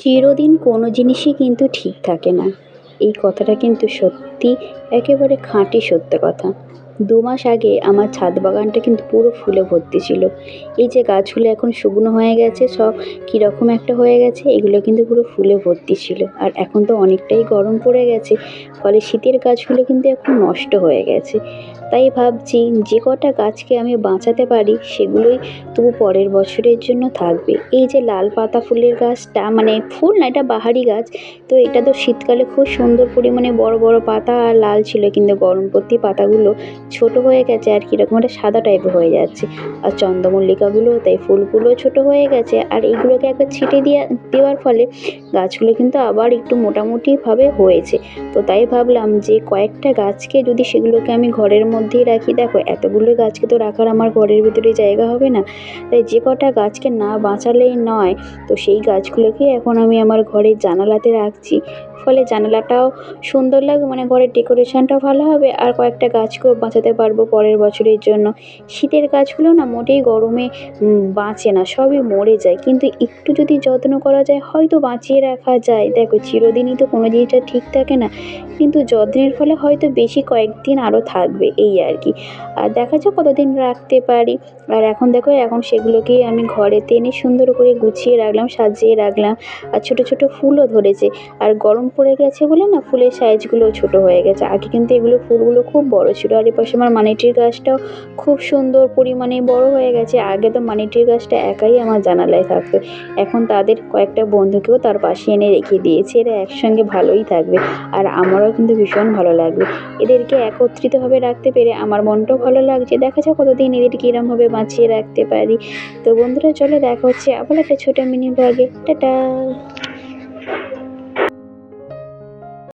চিরদিন কোনো জিনিসই কিন্তু ঠিক থাকে না। এই কথাটা কিন্তু সত্যি একেবারে খাঁটি সত্য কথা। দু মাস আগে আমার ছাদ বাগানটা কিন্তু পুরো ফুলে ভর্তি ছিল। এই যে গাছগুলো এখন শুকনো হয়ে গেছে, সব কীরকম একটা হয়ে গেছে, এগুলো কিন্তু পুরো ফুলে ভর্তি ছিল। আর এখন তো অনেকটাই গরম পড়ে গেছে, ফলে শীতের গাছগুলো কিন্তু এখন নষ্ট হয়ে গেছে। তাই ভাবছি যে কটা গাছকে আমি বাঁচাতে পারি, সেগুলোই তবু পরের বছরের জন্য থাকবে। এই যে লাল পাতা ফুলের গাছটা মানে ফুল না, এটা বাহারি গাছ, তো এটা তো শীতকালে খুব সুন্দর পরিমাণে বড় বড় পাতা আর লাল ছিল, কিন্তু গরম পাতাগুলো ছোট হয়ে গেছে আর কীরকম একটা সাদা টাইপের হয়ে যাচ্ছে। আর চন্দ্রমল্লিকাগুলোও তাই ফুলগুলো ছোট হয়ে গেছে। আর এগুলোকে একবার ছিটে দেওয়া দেওয়ার ফলে গাছগুলো কিন্তু আবার একটু মোটামুটিভাবে হয়েছে। তো তাই ভাবলাম যে কয়েকটা গাছকে যদি সেগুলোকে আমি ঘরের মধ্যেই রাখি, দেখো এতগুলো গাছকে তো রাখার আমার ঘরের ভিতরে জায়গা হবে না। তাই যে কটা গাছকে না বাঁচালেই নয়, তো সেই গাছগুলোকে এখন আমি আমার ঘরের জানালাতে রাখছি। ফলে জানালাটাও সুন্দর লাগবে মানে ঘরের ডেকোরেশনটাও ভালো হবে আর কয়েকটা গাছকেও বাঁচাতে পারব পরের বছরের জন্য। শীতের গাছগুলো না মোটেই গরমে বাঁচে না, সবই মরে যায়। কিন্তু একটু যদি যত্ন করা যায়, হয়তো বাঁচিয়ে রাখা যায়। দেখো, চিরদিনই তো কোনো জিনিসটা ঠিক থাকে না। কিন্তু যত্নের ফলে হয়তো বেশি কয়েকদিন আরও থাকবে এই আর কি। আর দেখা যাক কতদিন রাখতে পারি। আর এখন দেখো, এখন সেগুলোকেই আমি ঘরেতে এনে সুন্দর করে গুছিয়ে রাখলাম, সাজিয়ে রাখলাম। আর ছোটো ছোটো ফুলও ধরেছে। আর গরম পড়ে গেছে বলে না, ফুলের সাইজগুলোও ছোটো হয়ে গেছে। আগে কিন্তু এগুলো ফুলগুলো খুব বড় ছিল। আর এপাশে আমার মানিটির গাছটাও খুব সুন্দর পরিমাণে বড় হয়ে গেছে। আগে তো মানিটির গাছটা একাই আমার জানালায় থাকতো। এখন তাদের কয়েকটা বন্ধুকেও তার পাশে এনে রেখে দিয়েছে। এরা একসঙ্গে ভালোই থাকবে। আর আমারও কিন্তু ভীষণ ভালো লাগবে। এদেরকে একত্রিতভাবে রাখতে পেরে আমার মনটাও ভালো লাগছে। দেখা যাক কতদিন এদেরকে এরমভাবে বাঁচিয়ে রাখতে পারি। তো বন্ধুরা, চলে দেখা হচ্ছে আবার একটা ছোটো মিনি ব্লগে টাটা!